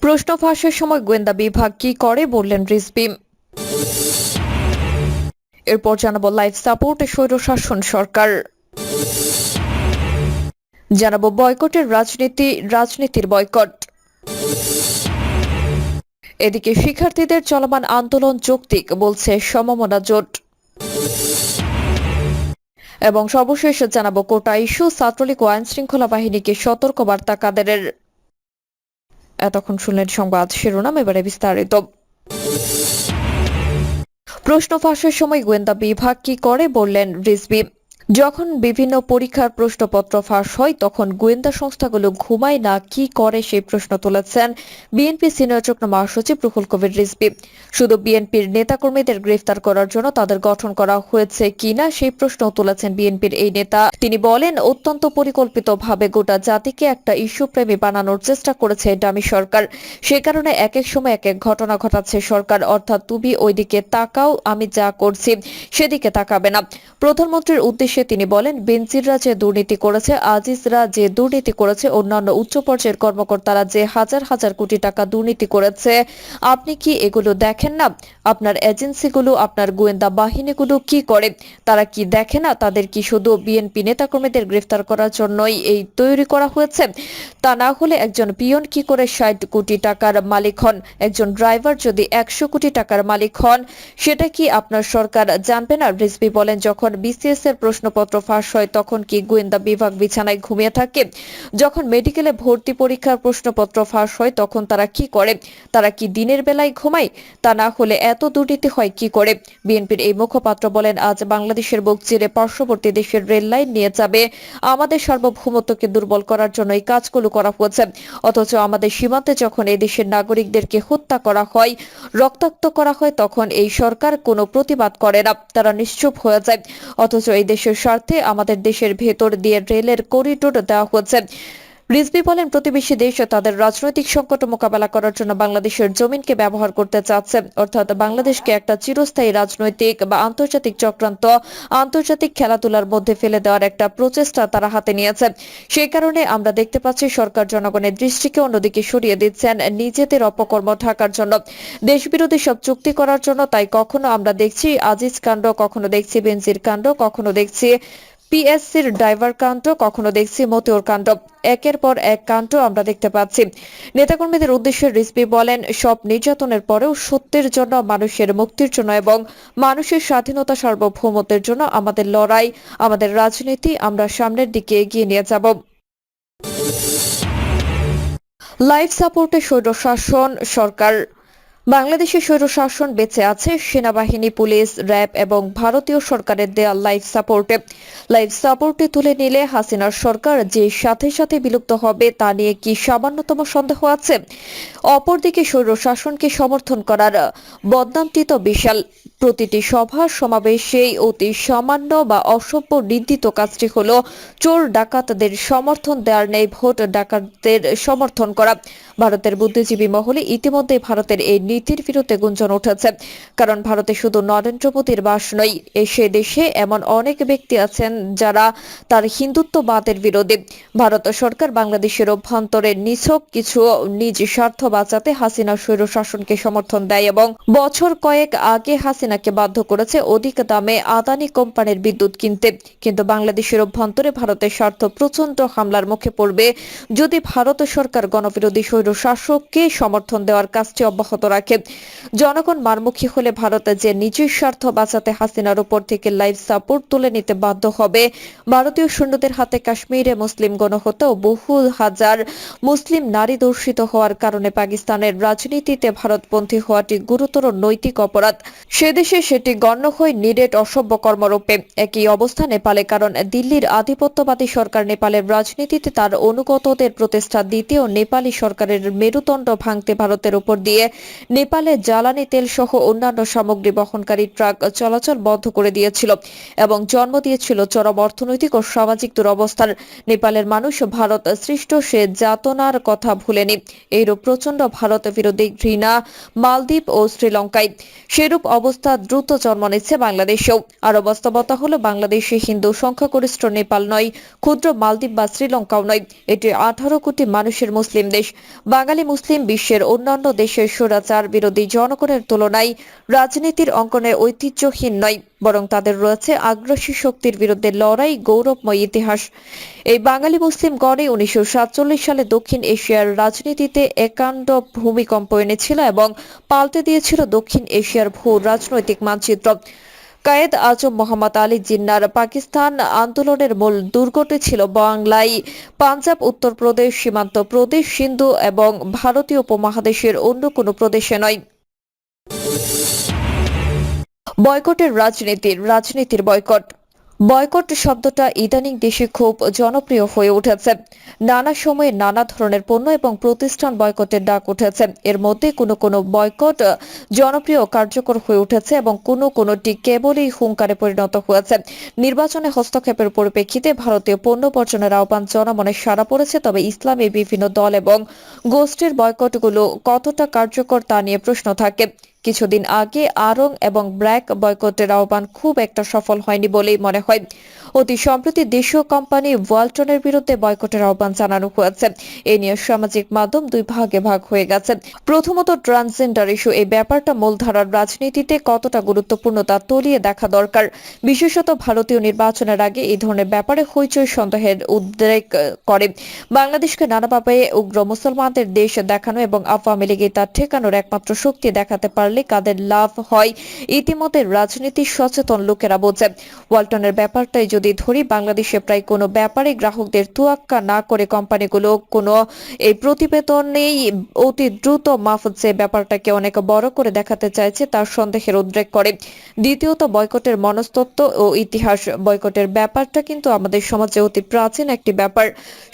প্রশ্ন ফাঁসের সময় গোয়েন্দা বিভাগ কি করে বললেন রিজবি এরপর জানাব লাইফ সাপোর্টে স্বৈরশাসন সরকার। জানাব বয়কটের রাজনীতি, রাজনীতির বয়কট। এদিকে শিক্ষার্থীদের চলমান আন্দোলন যৌক্তিক, বলছে সমমনা জোট। এবং সর্বশেষ জানাব কোটা ইস্যু, ছাত্রলীগ ও আইন শৃঙ্খলা বাহিনীকে সতর্কবার্তা কাদেরের। এতক্ষণ শুনলেন সংবাদ শিরোনাম, এবারে বিস্তারিত। প্রশ্ন ফাঁসের সময় গোয়েন্দা বিভাগ কি করে বললেন রিজবি যখন বিভিন্ন পরীক্ষার প্রশ্নপত্র ফাঁস হয়, তখন গোয়েন্দা সংস্থাগুলো ঘুমায় না, কি করে সেই প্রশ্ন তুলেছেন বিএনপি সিনিয়র যুগ্ম মহাসচিব রুহুল কবির রিজবি শুধু বিএনপির নেতাকর্মীদের গ্রেফতার করার জন্য তাদের গঠন করা হয়েছে কিনা, সেই প্রশ্ন তুলেছেন বিএনপির এই নেতা। তিনি বলেন, অত্যন্ত পরিকল্পিতভাবে গোটা জাতিকে একটা ইস্যু প্রেমী বানানোর চেষ্টা করেছে ডামি সরকার। সে কারণে এক এক সময় এক এক ঘটনা ঘটাচ্ছে সরকার। অর্থাৎ তুমি ওইদিকে তাকাও, আমি যা করছি, সেদিকে তাকাবে না। প্রধানমন্ত্রীর উদ্দেশ্যে তিনি বলেন বেনজিররা যে দুর্নীতি করেছে আজিজরা যে দুর্নীতি করেছে, অন্যান্য উচ্চ পর্যায়ের কর্মকর্তারা যে হাজার হাজার কোটি টাকা দুর্নীতি করেছে। আপনি কি এগুলো দেখেন না? আপনার এজেন্সিগুলো, আপনার গোয়েন্দা বাহিনীগুলো কি করে? তারা কি দেখে না? তাদের কি শুধু বিএনপি নেতাকর্মীদের গ্রেফতার করার জন্যই এই তৈরি করা হয়েছে? তা না হলে একজন পিয়ন কি করে ষাট কোটি টাকার মালিক হন? একজন ড্রাইভার যদি একশো কোটি টাকার মালিক হন, সেটা কি আপনার সরকার জানবে না? রিজভি বলেন, যখন বিসিএস এর প্রশ্নপত্র ফাঁস হয়, তখন কি গোয়েন্দা বিভাগ বিছানায় ঘুমিয়ে থাকে? যখন মেডিকেলে ভর্তি পরীক্ষার প্রশ্নপত্র ফাঁস হয়, তখন তারা কি করে? তারা কি দিনের বেলায় ঘুমায়? তা না হলে এত দুর্নীতি হয় কি করে? বিএনপির এই মুখপাত্র বলেন, আজ বাংলাদেশের বুক চিরে পার্শ্ববর্তী দেশের রেল লাইন নিয়ে যাবে। আমাদের সার্বভৌমত্বকে দুর্বল করার জন্য এই কাজগুলো করা হয়েছে। অথচ আমাদের সীমান্তে যখন এই দেশের নাগরিকদেরকে হত্যা করা হয়, রক্তাক্ত করা হয়, তখন এই সরকার কোনো প্রতিবাদ করে না। তারা নিশ্চুপ হয়ে যায়। অথচ এই দেশের স্বার্থে আমাদের দেশের ভেতর দিয়ে রেলের করিডোর দেওয়া হয়েছে রিজবি বলেন, প্রতিবেশী দেশ তাদের রাজনৈতিক সংকট মোকাবেলা করার জন্য বাংলাদেশের জমিনকে ব্যবহার করতে চাচ্ছে। অর্থাৎ বাংলাদেশকে একটা চিরস্থায়ী রাজনৈতিক বা আন্তর্জাতিক চক্রান্ত, আন্তর্জাতিক খেলাধুলার মধ্যে ফেলে দেওয়ার একটা প্রচেষ্টা তারা হাতে নিয়েছে। সেই কারণে আমরা দেখতে পাচ্ছি, সরকার জনগণের দৃষ্টিকে অন্যদিকে সরিয়ে দিচ্ছেন নিজেদের অপকর্ম ঢাকার জন্য। দেশবিরোধী সব চুক্তি করার জন্য তাই কখনো আমরা দেখছি আজিজ কাণ্ড, কখনো দেখছি বেনজির কাণ্ড, কখনো দেখছি পিএসসির ড্রাইভার কাণ্ড কখনো দেখছি মতিউর কাণ্ড। একের পর এক কাণ্ড আমরা দেখতে পাচ্ছি। নেতাকর্মীদের উদ্দেশ্যে রিজবি বলেন, সব নির্যাতনের পরেও সত্যের জন্য মানুষের মুক্তির জন্য এবং মানুষের স্বাধীনতা সার্বভৌমত্বের জন্য আমাদের লড়াই, আমাদের রাজনীতি আমরা সামনের দিকে এগিয়ে নিয়ে যাব। লাইফ সাপোর্টে স্বৈরশাসন সরকার বাংলাদেশের স্বৈরশাসন বেঁচে আছে, সেনাবাহিনী, পুলিশ, র্যাব এবং ভারতীয় সরকারের দেয়া লাইফ সাপোর্টে। লাইফ সাপোর্টে তুলে নিলে হাসিনার সরকার যে সাথে সাথে বিলুপ্ত হবে তা নিয়ে কি সামান্যতম সন্দেহ আছে? অপরদিকে স্বৈরশাসনকে সমর্থন করার বদনামটি তো বিশাল প্রতিটি সভা সমাবেশেই অতি সামান্য বা অসভ্য নিন্দিত কাজটি হলো চোর ডাকাতদের সমর্থন দেওয়ার নেই ভোট ডাকাতদের সমর্থন করা। ভারতের বুদ্ধিজীবী মহলে ইতিমধ্যে ভারতের এই নীতির বিরুদ্ধে গুঞ্জন উঠেছে। কারণ ভারতে শুধু নরেন্দ্র মোদীর বাস নয় এ সে দেশে এমন অনেক ব্যক্তি আছেন যারা তার হিন্দুত্ববাদের বিরোধী। ভারত সরকার বাংলাদেশের অভ্যন্তরে নিছক কিছু নিজ স্বার্থ বাঁচাতে হাসিনা স্বৈর শাসনকে সমর্থন দেয় এবং বছর কয়েক আগে হাসিনাকে বাধ্য করেছে অধিক দামে আদানি কোম্পানির বিদ্যুৎ কিনতে। কিন্তু বাংলাদেশের অভ্যন্তরে ভারতের স্বার্থ প্রচণ্ড হামলার মুখে পড়বে। যদি ভারত সরকার গণবিরোধী স্বৈর শাসককে সমর্থন দেওয়ার কাজটি অব্যাহত রাখে জনগণ মারমুখী হলে ভারত যে নিজের স্বার্থ বাঁচাতে হাসিনার উপর থেকে লাইফ সাপোর্ট তুলে নিতে বাধ্য হবে। ভারতীয় সৈন্যদের হাতে কাশ্মীরে মুসলিম গণহত্যা ও বহু হাজার মুসলিম নারী দর্শিত হওয়ার কারণে পাকিস্তানের রাজনীতিতে ভারতপন্থী হওয়াটি গুরুতর নৈতিক অপরাধ। সে দেশে সেটি গণ্য হয় নিরেট অসভ্য কর্মরূপে। একই অবস্থা নেপালে, কারণ দিল্লির আধিপত্যবাদী সরকার নেপালের রাজনীতিতে তার অনুগতদের প্রতিষ্ঠা দিতে ও নেপালি সরকারের মেরুদণ্ড ভাঙতে ভারতের উপর দিয়ে নেপালে জ্বালানি তেল সহ অন্যান্য সামগ্রী বহনকারী ট্রাক চলাচল বন্ধ করে দিয়েছিল এবং জন্ম দিয়েছিল চরম অর্থনৈতিক ও সামাজিক দুরবস্থার। নেপালের মানুষ ভারত সৃষ্ট সে যাতনার কথা ভুলেনি। এইরূপ প্রচণ্ড ভারত বিরোধী ঘৃণা মালদ্বীপ ও শ্রীলঙ্কায়। সেরূপ অবস্থা দ্রুত জন্ম নিচ্ছে বাংলাদেশেও। আর বাস্তবতা হলো, বাংলাদেশে হিন্দু সংখ্যাগরিষ্ঠ নেপাল নয়, ক্ষুদ্র মালদ্বীপ বা শ্রীলঙ্কাও নয়। এটি আঠারো কোটি মানুষের মুসলিম দেশ। বাঙালি মুসলিম বিশ্বের অন্যান্য দেশের স্বৈরাচার বিরোধী জনগণের তুলনায় রাজনীতির অঙ্কনে ঐতিহ্যহীন নয়, বরং তাদের রয়েছে আগ্রাসী শক্তির বিরুদ্ধে লড়াই গৌরবময় ইতিহাস। এই বাঙালি মুসলিম গড়ে উনিশশো সাতচল্লিশ সালে দক্ষিণ এশিয়ার রাজনীতিতে একাণ্ড ভূমিকম্প এনেছিল এবং পাল্টে দিয়েছিল দক্ষিণ এশিয়ার ভূ রাজনৈতিক মানচিত্র। কায়েদ আজম মোহাম্মদ আলী জিন্নার পাকিস্তান আন্দোলনের মূল দুর্গটি ছিল বাংলায়। পাঞ্জাব উত্তরপ্রদেশ সীমান্ত প্রদেশ, সিন্ধু এবং ভারতীয় উপমহাদেশের অন্য কোনো প্রদেশে নয়। বয়কটের রাজনীতির রাজনীতির বয়কট। বয়কট শব্দটা ইদানিং দেশে খুব জনপ্রিয় হয়ে উঠেছে। নানা সময়ে নানা ধরনের পণ্য এবং প্রতিষ্ঠান বয়কটের ডাক উঠেছে। এর মধ্যে কোনো কোনো বয়কট জনপ্রিয় কার্যকর হয়ে উঠেছে এবং কোনো কোনোটি কেবলই হুঙ্কারে পরিণত হয়েছে। নির্বাচনে হস্তক্ষেপের পরিপ্রেক্ষিতে ভারতীয় পণ্য বর্জনের আহ্বান জনমনে সারা পড়েছে, তবে ইসলামী বিভিন্ন দল এবং গোষ্ঠীর বয়কটগুলো কতটা কার্যকর তা নিয়ে প্রশ্ন থাকে। কিছুদিন আগে আরং এবং ব্র্যাক বয়কটের আহ্বান খুব একটা সফল হয়নি বলেই মনে হয়। অতি সম্প্রতি দেশীয় কোম্পানি ওয়ালটনের বিরুদ্ধে বয়কটের আহ্বান জানানো হয়েছে। এ নিয়ে সামাজিক মাধ্যম দুই ভাগে ভাগ হয়ে গেছে। প্রথমত ট্রান্সজেন্ডার ইস্যু, এই ব্যাপারটা মূলধারার রাজনীতিতে কতটা গুরুত্বপূর্ণ তা তলিয়ে দেখা দরকার। বিশেষত ভারতীয় নির্বাচনের আগে এই ধরনের ব্যাপারে হইচই সন্দেহের উদ্রেক করে। বাংলাদেশকে নানাভাবে উগ্র মুসলমানদের দেশ দেখানো এবং আওয়ামী লীগে তা ঠেকানোর একমাত্র শক্তি দেখাতে পারলে কাদের লাভ হয়? ইতিমধ্যে রাজনীতির সচেতন লোকেরা বোঝে ওয়ালটনের ব্যাপারটাই যদি ধরি, বাংলাদেশে প্রায় কোনো ব্যাপারে গ্রাহকদের তুয়াক্কা না করে কোম্পানিগুলো কোনো এই প্রতিবেদনেই অতি দ্রুত মাফুজে ব্যাপারটাকে অনেক বড় করে দেখাতে চাইছে, তার সন্দেহের উদ্রেক করে। দ্বিতীয়ত, বয়কটের মনস্তত্ত্ব ও ইতিহাস। বয়কটের ব্যাপারটা কিন্তু আমাদের সমাজে অতি প্রাচীন একটি ব্যাপার।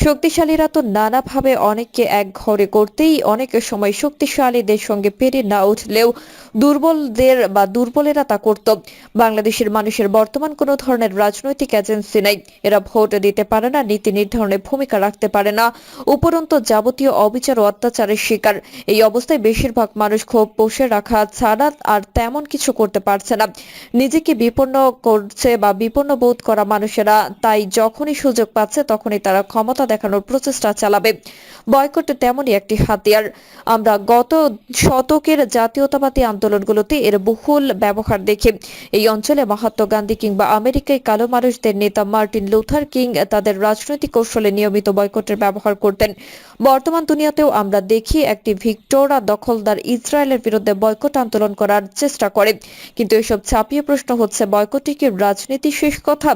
শক্তিশালীরা তো নানাভাবে অনেককে এক ঘরে করতেই অনেক সময় শক্তিশালীদের সঙ্গে পেরে না উঠলেও দুর্বলদের বা দুর্বলেরা তা করত। বাংলাদেশের মানুষের বর্তমান কোনো ধরনের রাজনৈতিক এজেন্সি নাই। এরা ভোট দিতে পারে না, নীতি নির্ধারণে ভূমিকা রাখতে পারে না। উপরন্ত যাবতীয় অবিচার ও অত্যাচারের শিকার। এই অবস্থায় বেশিরভাগ মানুষ ক্ষোভ বসে রাখা ছাড়া আর তেমন কিছু করতে পারছে না। নিজেকে বিপন্ন করছে বা বিপন্ন বোধ করা মানুষেরা তাই যখনই সুযোগ পাচ্ছে তখনই তারা ক্ষমতা দেখানোর প্রচেষ্টা চালাবে। বয়কট তেমনই একটি হাতিয়ার। আমরা গত শতকের জাতীয়তাবাদী আন্দোলনগুলোতে এর বহুল ব্যবহার দেখি এই অঞ্চলে মহাত্মা গান্ধী কিংবা আমেরিকায় কালো মানুষদের নেতা মার্টিন লুথার কিং তাদের রাজনৈতিক কৌশলে নিয়মিত বয়কটের ব্যবহার করতেন। বর্তমান দুনিয়াতেও আমরা দেখি একটি ভিক্টোরা দখলদার ইসরায়েলের বিরুদ্ধে বয়কট আন্দোলন করার চেষ্টা করে। কিন্তু এসব ছাপিয়ে প্রশ্ন হচ্ছে, বয়কটই কি রাজনীতি শেষ কথা?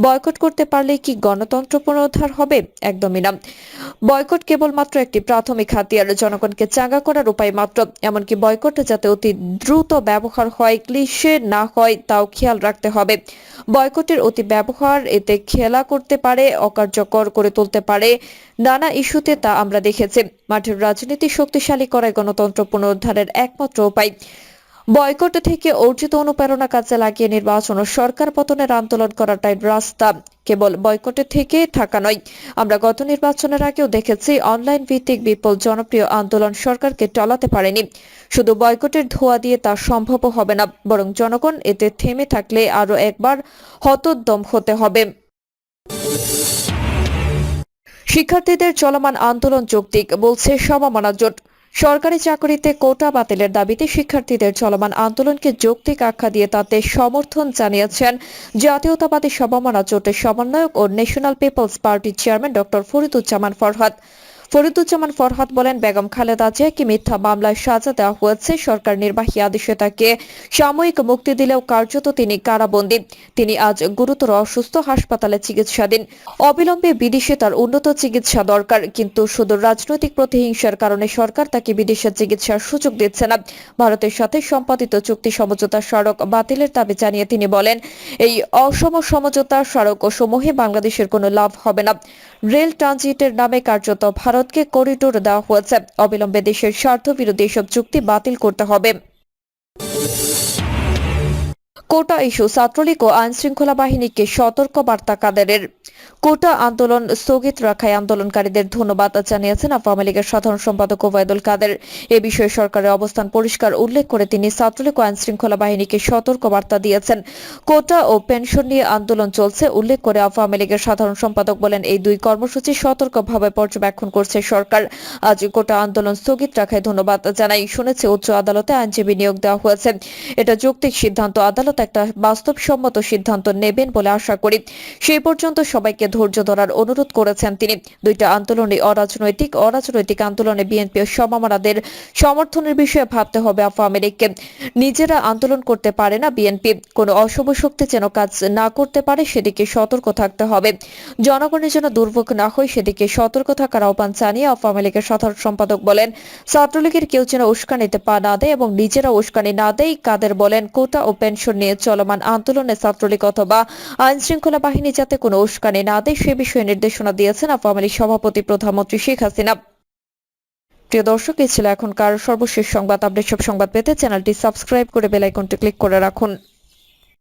বয়কট করতে পারলে কি গণতন্ত্র পুনরুদ্ধার হবে? একদমই না। বয়কট কেবলমাত্র একটি প্রাথমিক হাতিয়ার, জনগণকে চাঙ্গা করার উপায় মাত্র। এমনকি বয়কট যাতে অতি দ্রুত ব্যবহার হয়, ক্লিশে না হয় তাও খেয়াল রাখতে হবে। বয়কটের অতি ব্যবহার এতে খেলা করতে পারে, অকার্যকর করে তুলতে পারে। নানা ইস্যুতে তা আমরা দেখেছি। মাঠের রাজনীতি শক্তিশালী করায় গণতন্ত্র পুনরুদ্ধারের একমাত্র উপায়। বয়কট থেকে অর্জিত অনুপ্রেরণা কাজে লাগিয়ে নির্বাচন ও সরকার পতনের আন্দোলন করাটাই রাস্তা কেবল বয়কটে থেকে থাকা নয়। আমরা গত নির্বাচনের আগেও দেখেছি, অনলাইন ভিত্তিক বিপুল জনপ্রিয় আন্দোলন সরকারকে টলাতে পারেনি। শুধু বয়কটের ধোয়া দিয়ে তা সম্ভব হবে না, বরং জনগণ এতে থেমে থাকলে আরও একবার হতোদ্যম হতে হবে। শিক্ষার্থীদের চলমান আন্দোলন যৌক্তিক, বলছে সমমনা জোট। সরকারি চাকরিতে কোটা বাতিলের দাবিতে শিক্ষার্থীদের চলমান আন্দোলনকে যৌক্তিক আখ্যা দিয়ে তাতে সমর্থন জানিয়েছেন জাতীয়তাবাদী সমমনা জোটের সমন্বয়ক ও ন্যাশনাল পিপলস পার্টির চেয়ারম্যান ডক্টর ফরিদুজ্জামান ফরহাদ। ফরিদুজ্জামান ফরহাদ বলেন, বেগম খালেদা জিয়াকে মিথ্যা মামলায় সাজা দেওয়া হয়েছে, সরকার নির্বাহী আদেশে তাকে সাময়িক মুক্তি দিলেও কার্যত তিনি কারাবন্দী। তিনি আজ গুরুতর অসুস্থ, হাসপাতালে চিকিৎসাধীন। অবিলম্বে বিদেশে তার উন্নত চিকিৎসা দরকার, কিন্তু শুধু রাজনৈতিক প্রতিহিংসার কারণে সরকার তাকে বিদেশে চিকিৎসার সুযোগ দিচ্ছে না। ভারতের সাথে সম্পাদিত চুক্তি সমঝোতা স্মারক বাতিলের দাবি জানিয়ে তিনি বলেন, এই অসম সমঝোতা স্মারক সমূহে বাংলাদেশের কোনো লাভ হবে না। রেল ট্রানজিটের নামে কার্যত ভারতকে করিডোর দেওয়া হয়েছে। অবিলম্বে দেশের স্বার্থবিরোধী এসব চুক্তি বাতিল করতে হবে। কোটা ইস্যু, ছাত্রলীগ ও আইন শৃঙ্খলা বাহিনীকে সতর্ক বার্তা কাদেরের। কোটা আন্দোলন স্থগিত রাখায় আন্দোলনকারীদের ধন্যবাদ জানিয়েছেন আওয়ামী লীগের সাধারণ সম্পাদক ওবায়দুল কাদের। এ বিষয়ে সরকারের অবস্থান পরিষ্কার উল্লেখ করে তিনি ছাত্রলীগ ও আইন শৃঙ্খলা বাহিনীকে সতর্ক বার্তা দিয়েছেন। কোটা ও পেনশন নিয়ে আন্দোলন চলছে উল্লেখ করে আওয়ামী লীগের সাধারণ সম্পাদক বলেন, এই দুই কর্মসূচি সতর্কভাবে পর্যবেক্ষণ করছে সরকার। আজ কোটা আন্দোলন স্থগিত রাখায় ধন্যবাদ জানাই। শুনেছে, উচ্চ আদালতে আইনজীবী নিয়োগ দেওয়া হয়েছে। এটা যৌক্তিক সিদ্ধান্ত, আদালত একটা বাস্তবসম্মত সিদ্ধান্ত নেবেন বলে আশা করি। সেই পর্যন্ত সবাইকে ধৈর্য ধরার অনুরোধ করেছেন তিনি। দুইটা আন্দোলনে অরাজনৈতিক অরাজনৈতিক আন্দোলনে বিএনপি সমমানাদের সমর্থনের বিষয়ে ভাবতে হবে আওয়ামী লীগকে নিজেরা আন্দোলন করতে পারে না বিএনপি। কোনো অশুভ শক্তি যেন কাজ না করতে পারে সেদিকে সতর্ক থাকতে হবে। জনগণের জন্য দুর্ভোগ না হয় সেদিকে সতর্ক থাকার আহ্বান জানিয়ে আওয়ামী লীগের সাধারণ সম্পাদক বলেন। ছাত্রলীগের কেউ যেন উস্কানিতে পা না দেয় এবং নিজেরা উস্কানি না দেয় কাদের বলেন কোটা ও পেনশন নিয়ে চলমান আন্দোলনে ছাত্রলীগ অথবা আইন শৃঙ্খলা বাহিনী যাতে কোনো উস্কানি না দেয়, সে বিষয়ে নির্দেশনা দিয়েছেন আওয়ামী লীগ সভাপতি প্রধানমন্ত্রী শেখ হাসিনা। প্রিয় দর্শক এই ছিল এখনকার সর্বশেষ সংবাদ। আপডেট সব সংবাদ পেতে চ্যানেলটি সাবস্ক্রাইব করে বেলাইকনটি ক্লিক করে রাখুন।